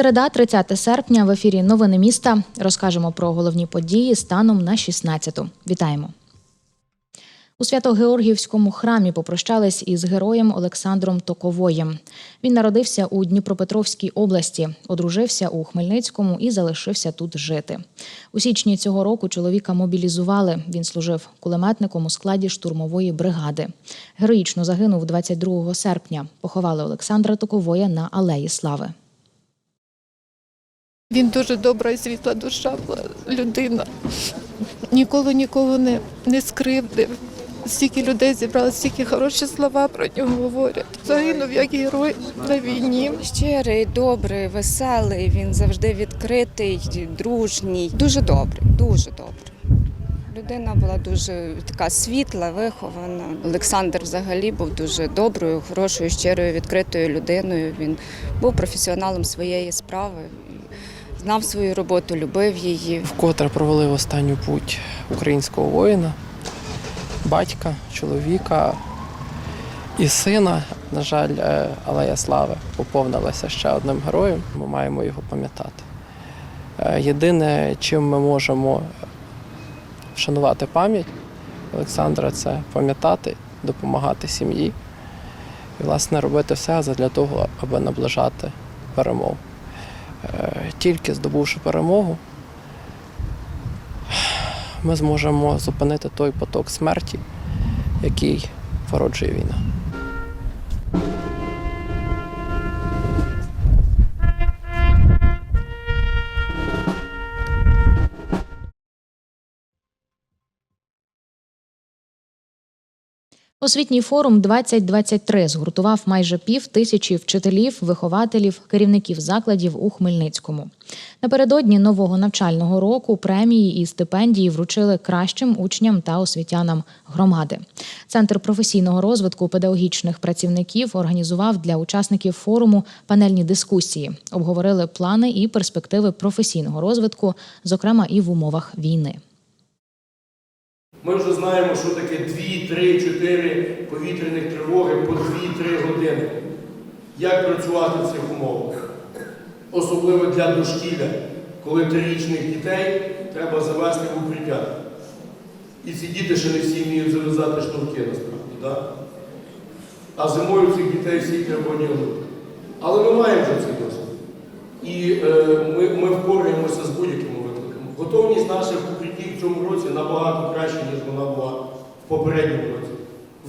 Середа, 30 серпня, в ефірі Новини міста. Розкажемо про головні події станом на 16-ту. Вітаємо. У Свято-Георгіївському храмі попрощались із героєм Олександром Токовоєм. Він народився у Дніпропетровській області, одружився у Хмельницькому і залишився тут жити. У січні цього року чоловіка мобілізували. Він служив кулеметником у складі штурмової бригади. Героїчно загинув 22 серпня. Поховали Олександра Токовоя на Алеї Слави. Він дуже добра і світла душа людина. Ніколи нікого не, не скривдив. Стільки людей зібрали, стільки хороші слова про нього говорять. Загинув як герой на війні. Щирий, добрий, веселий. Він завжди відкритий, дружній. Дуже добрий, дуже добрий. Людина була дуже така світла, вихована. Олександр взагалі був дуже доброю, хорошою, щирою, відкритою людиною. Він був професіоналом своєї справи, знав свою роботу, любив її. вкотре провели в останню путь українського воїна, батька, чоловіка і сина. На жаль, е, Алея Слави поповнилася ще одним героєм. Ми маємо його пам'ятати. Е, Єдине, чим ми можемо вшанувати пам'ять Олександра, це пам'ятати, допомагати сім'ї і, власне, робити все для того, аби наближати перемогу. Е, Тільки здобувши перемогу, ми зможемо зупинити той поток смерті, який породжує війна. Освітній форум 2023 згуртував майже пів тисячі вчителів, вихователів, керівників закладів у Хмельницькому. Напередодні нового навчального року премії і стипендії вручили кращим учням та освітянам громади. Центр професійного розвитку педагогічних працівників організував для учасників форуму панельні дискусії, обговорили плани і перспективи професійного розвитку, зокрема і в умовах війни. Ми вже знаємо, що таке 2, 3, 4 повітряних тривоги по 2-3 години. Як працювати в цих умовах? Особливо для дошкілля, коли трирічних дітей треба завести в укриття. І ці діти ще не всі вміють зав'язати шнурки насправді. Да? А зимою цих дітей всі треба одягнути. Але ми маємо вже цей досвід. І е, ми, ми впораємося з будь-якими викликами. Готовність наших укриттів в цьому році набагато краще, ніж вона була в попередньому році.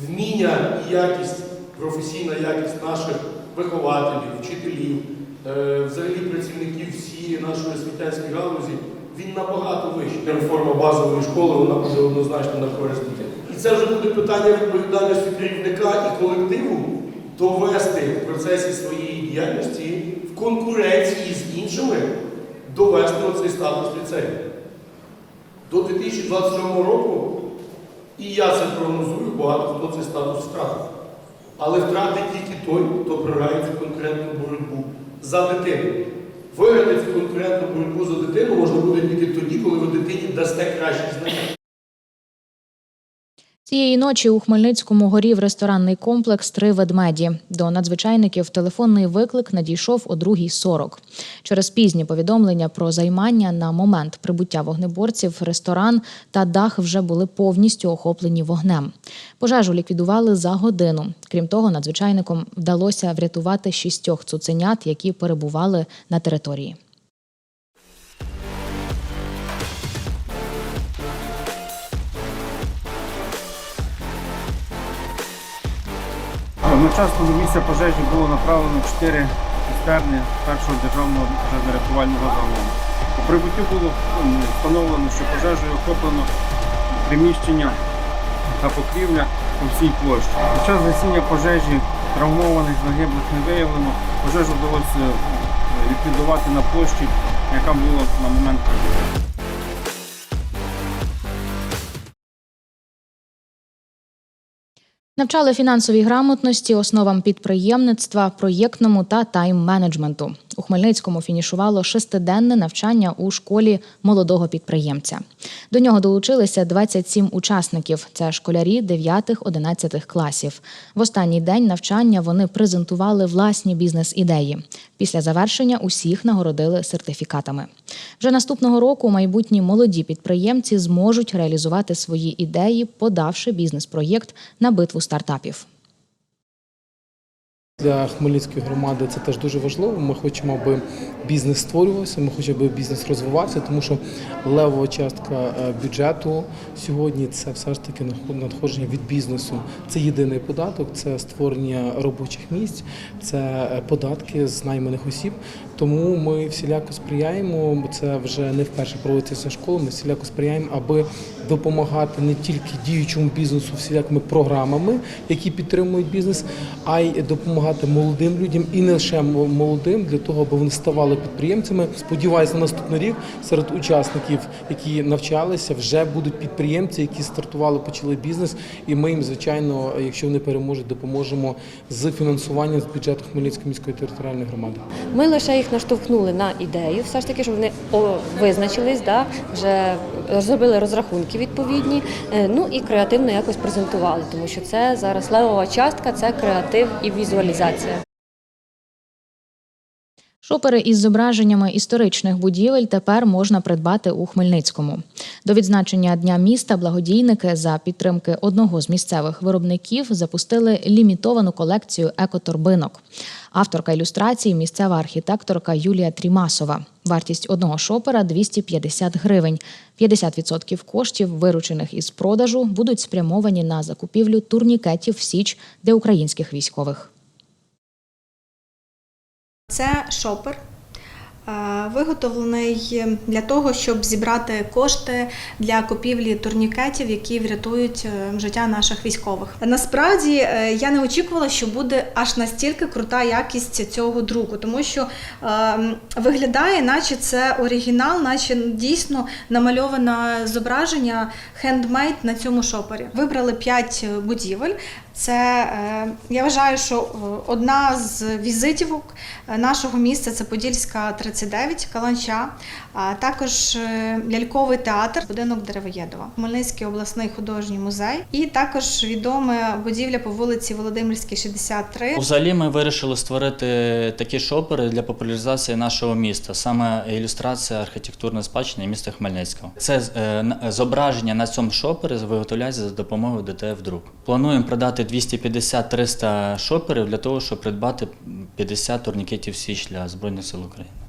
Вміння і якість, професійна якість наших вихователів, вчителів, е, взагалі працівників всієї нашої освітянської галузі, він набагато вищий. Реформа базової школи вона буде однозначно на користь дітей. І це вже буде питання відповідальності керівника і колективу довести в процесі своєї діяльності в конкуренції з іншими довести оцей статус ліцею. До 2027 року, і я це прогнозую, багато хто цей статус втратив. Але втратить тільки той, хто програє цю конкретну боротьбу за дитину. Виграти цю конкретну боротьбу за дитину можна буде тільки тоді, коли ви дитині дасте кращі знання. Цієї ночі у Хмельницькому горів ресторанний комплекс Три ведмеді. До надзвичайників телефонний виклик надійшов о 2.40. Через пізні повідомлення про займання на момент прибуття вогнеборців ресторан та дах вже були повністю охоплені вогнем. Пожежу ліквідували за годину. Крім того, надзвичайникам вдалося врятувати шістьох цуценят, які перебували на території. Одночасно до місця пожежі було направлено 4 цистерни першого державного пожежно-рятувального загону. У прибуттю було встановлено, що пожежею охоплено приміщення та покрівля по всій площі. Під час гасіння пожежі травмованих загиблих не виявлено. Пожежу вдалося ліквідувати на площі, яка була на момент прибуття. Навчали фінансовій грамотності, основам підприємництва, проєктному та тайм-менеджменту. У Хмельницькому фінішувало шестиденне навчання у школі молодого підприємця. До нього долучилися 27 учасників. Це школярі 9-11 класів. В останній день навчання вони презентували власні бізнес-ідеї. Після завершення усіх нагородили сертифікатами. Вже наступного року майбутні молоді підприємці зможуть реалізувати свої ідеї, подавши бізнес-проєкт на битву стартапів. Для Хмельницької громади це теж дуже важливо. Ми хочемо, аби бізнес створювався, ми хочемо, аби бізнес розвивався, тому що левова частка е, бюджету сьогодні це все ж таки надходження від бізнесу. Це єдиний податок, це створення робочих місць, це е, податки з найманих осіб. Тому ми всіляко сприяємо. Це вже не вперше проводиться ця школа. Ми всіляко сприяємо, аби допомагати не тільки діючому бізнесу всілякими програмами, які підтримують бізнес, а й допомагати молодим людям і не лише молодим для того, аби вони ставали підприємцями. Сподіваюся, на наступний рік серед учасників, які навчалися, вже будуть підприємці, які стартували, почали бізнес. І ми їм, звичайно, якщо вони переможуть, допоможемо з фінансуванням з бюджету Хмельницької міської територіальної громади. Ми лише їх наштовхнули на ідею, все ж таки, щоб вони визначились, да, вже зробили розрахунки відповідні, е, ну і креативно якось презентували, тому що це зараз левова частка, це креатив і візуалізація. Шопери із зображеннями історичних будівель тепер можна придбати у Хмельницькому. До відзначення Дня міста благодійники за підтримки одного з місцевих виробників запустили лімітовану колекцію екоторбинок. Авторка ілюстрації місцева архітекторка Юлія Трімасова. Вартість одного шопера 250 гривень. 50% коштів, виручених із продажу, будуть спрямовані на закупівлю турнікетів в Січ для українських військових. Це шопер, виготовлений для того, щоб зібрати кошти для купівлі турнікетів, які врятують е, життя наших військових. Насправді е, я не очікувала, що буде аж настільки крута якість цього друку, тому що е, виглядає, наче це оригінал, наче дійсно намальоване зображення хендмейд на цьому шопері. Вибрали 5 будівель. Це я вважаю, що одна з візитівок нашого міста це Подільська 39, Каланча, а також е, ляльковий театр, будинок Деревоєдова, Хмельницький обласний художній музей, і також відома будівля по вулиці Володимирській, 63. Взагалі ми вирішили створити такі шопери для популяризації нашого міста, саме ілюстрація архітектурної спадщини міста Хмельницького. Це е, зображення на цьому шопері виготовляється за допомогою ДТФ друк. Плануємо продати 250-300 шоперів для того, щоб придбати 50 турнікетів Січ для Збройних сил України.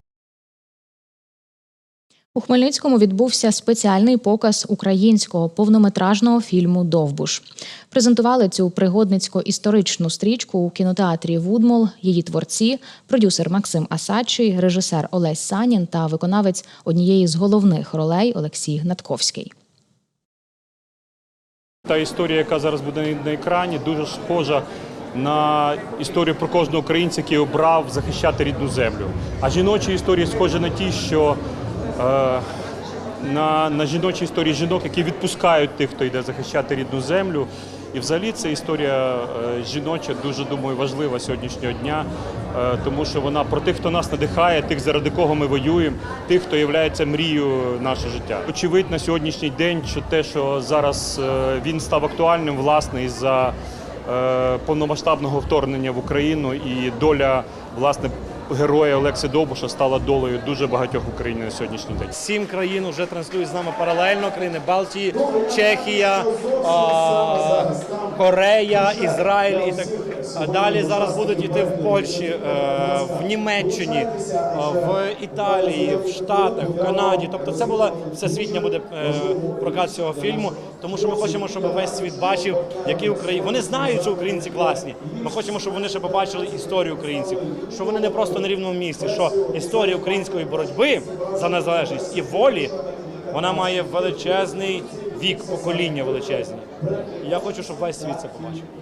У Хмельницькому відбувся спеціальний показ українського повнометражного фільму Довбуш. Презентували цю пригодницько-історичну стрічку у кінотеатрі Вудмол. Її творці, продюсер Максим Асадчий, режисер Олесь Санін та виконавець однієї з головних ролей Олексій Гнатковський. Та історія, яка зараз буде на екрані, дуже схожа на історію про кожного українця, який обрав захищати рідну землю. А жіночі історії схожі на ті, що на, на жіночі історії жінок, які відпускають тих, хто йде захищати рідну землю. І взагалі ця історія е, жіноча дуже думаю важлива сьогоднішнього дня, е, тому що вона про тих, хто нас надихає, тих, заради кого ми воюємо, тих, хто є мрією нашого життя. Очевидь на сьогоднішній день, що те, що зараз е, він став актуальним, власне, із-за е, повномасштабного вторгнення в Україну і доля власне героя Олекси Довбуша стала долею дуже багатьох Україн на сьогоднішній день. Сім країн вже транслюють з нами паралельно. Країни Балтії, Чехія, Корея, Ізраїль і так далі. Зараз будуть йти в Польщі, е, в Німеччині, е, в Італії, в Штатах, в Канаді. Тобто це була всесвітня буде е, прокат цього фільму, тому що ми хочемо, щоб весь світ бачив, які Україні. Вони знають, що українці класні. Ми хочемо, щоб вони ще побачили історію українців, що вони не просто на рівному місці, що історія української боротьби за незалежність і волі вона має величезний вік, покоління величезні. Я хочу, щоб весь світ це побачив.